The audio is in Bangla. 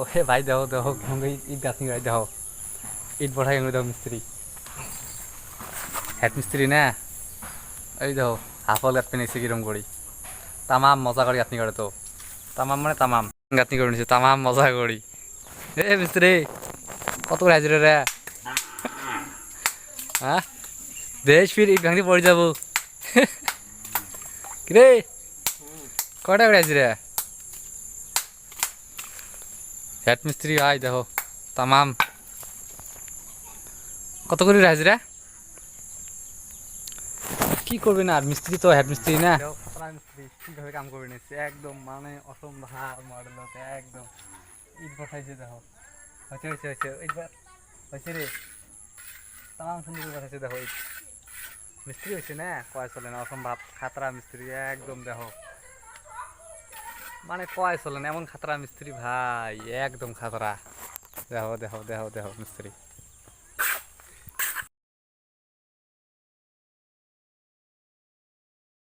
ও হে ভাই দেখো দেখো সঙ্গে ইট গাঁথনি গাড়ি দেখো। ইট বঠাই দেখো মিস্ত্রি। হেড মিস্ত্রি না? এই দেখো হাফল গাঁথনি নিচ্ছে কিরম করি তামাম মজা করি গাঁথনি করে তো। তামাম মানে তামাম। গাঁথনি করে নিচ্ছে তামাম মজা করি এ মিস্ত্রি কত করে হাজিরা রে হ্যাঁ বেশ ফির ইট ভাঙতে পড়ে যাব। কিরে কটা করে হাজিরা হেড মিস্ত্রি আয় দেখো, তামাম। কত করে হাজিরা কি করবে না, আর মিস্ত্রি তো হেড মিস্ত্রি না? মিস্ত্রি একদম মানে একদম। দেখো। মিস্ত্রি হয়েছে না? কয় চলে না, অসম্ভব, খাতরা মিস্ত্রি, একদম দেখো। মানে কয় চলে না এমন খাতরা মিস্ত্রি ভাই, একদম খাতরা। দেখো দেখো দেখো দেখো মিস্ত্রি।